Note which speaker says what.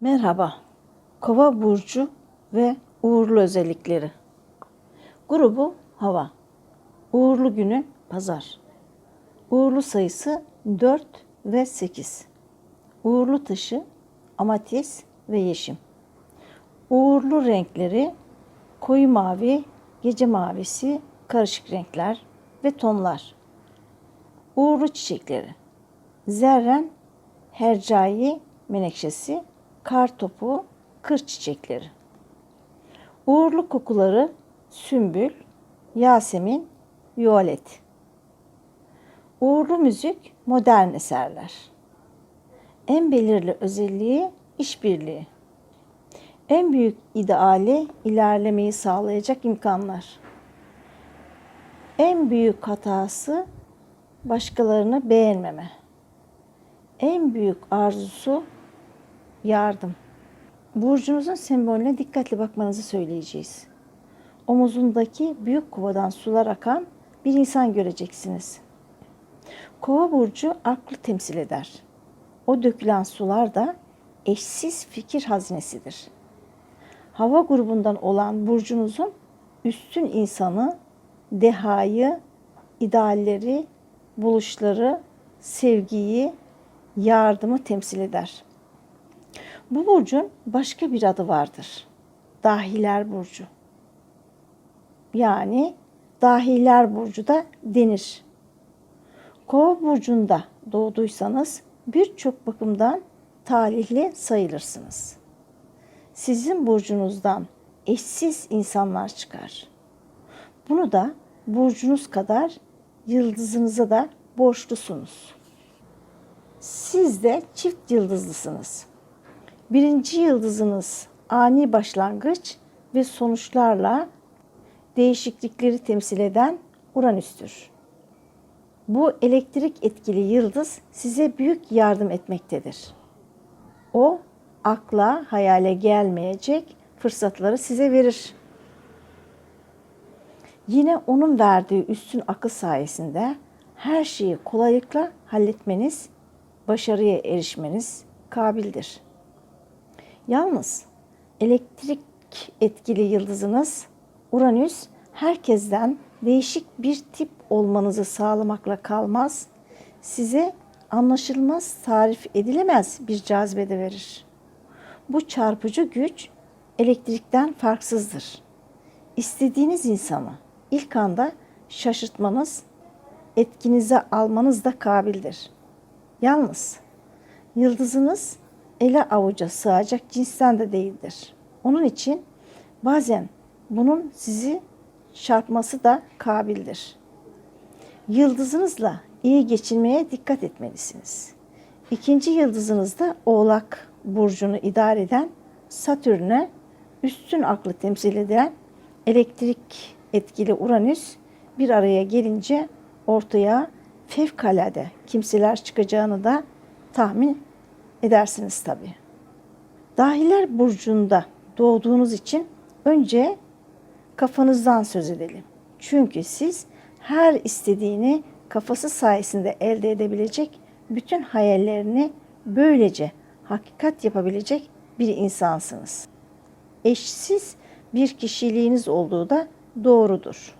Speaker 1: Merhaba. Kova burcu ve uğurlu özellikleri. Grubu hava. Uğurlu günü pazar. Uğurlu sayısı 4 ve 8. Uğurlu taşı amatis ve yeşim. Uğurlu renkleri koyu mavi, gece mavisi, karışık renkler ve tonlar. Uğurlu çiçekleri. Zerren, hercai menekşesi, kar topu, kır çiçekleri. Uğurlu kokuları sümbül, yasemin, violet. Uğurlu müzik modern eserler. En belirli özelliği işbirliği. En büyük ideali ilerlemeyi sağlayacak imkanlar. En büyük hatası başkalarını beğenmeme. En büyük arzusu yardım. Burcunuzun sembolüne dikkatli bakmanızı söyleyeceğiz. Omuzundaki büyük kovadan sular akan bir insan göreceksiniz. Kova burcu aklı temsil eder. O dökülen sular da eşsiz fikir hazinesidir. Hava grubundan olan burcunuzun üstün insanı, dehayı, idealleri, buluşları, sevgiyi, yardımı temsil eder. Bu burcun başka bir adı vardır. Dahiler burcu. Yani dahiler burcu da denir. Kova burcunda doğduysanız birçok bakımdan talihli sayılırsınız. Sizin burcunuzdan eşsiz insanlar çıkar. Bunu da burcunuz kadar yıldızınıza da borçlusunuz. Siz de çift yıldızlısınız. Birinci yıldızınız ani başlangıç ve sonuçlarla değişiklikleri temsil eden Uranüs'tür. Bu elektrik etkili yıldız size büyük yardım etmektedir. O akla, hayale gelmeyecek fırsatları size verir. Yine onun verdiği üstün akıl sayesinde her şeyi kolaylıkla halletmeniz, başarıya erişmeniz kabildir. Yalnız elektrik etkili yıldızınız Uranüs herkesten değişik bir tip olmanızı sağlamakla kalmaz. Size anlaşılmaz, tarif edilemez bir cazibede verir. Bu çarpıcı güç elektrikten farksızdır. İstediğiniz insanı ilk anda şaşırtmanız, etkinize almanız da kabildir. Yalnız yıldızınız ele avuca sığacak cinsten de değildir. Onun için bazen bunun sizi çarpması da kabildir. Yıldızınızla iyi geçinmeye dikkat etmelisiniz. İkinci yıldızınız da Oğlak burcunu idare eden Satürn'e üstün aklı temsil eden elektrik etkili Uranüs bir araya gelince ortaya fevkalade kimseler çıkacağını da tahmin edersiniz tabii. Dahiler burcunda doğduğunuz için önce kafanızdan söz edelim. Çünkü siz her istediğini kafası sayesinde elde edebilecek, bütün hayallerini böylece hakikat yapabilecek bir insansınız. Eşsiz bir kişiliğiniz olduğu da doğrudur.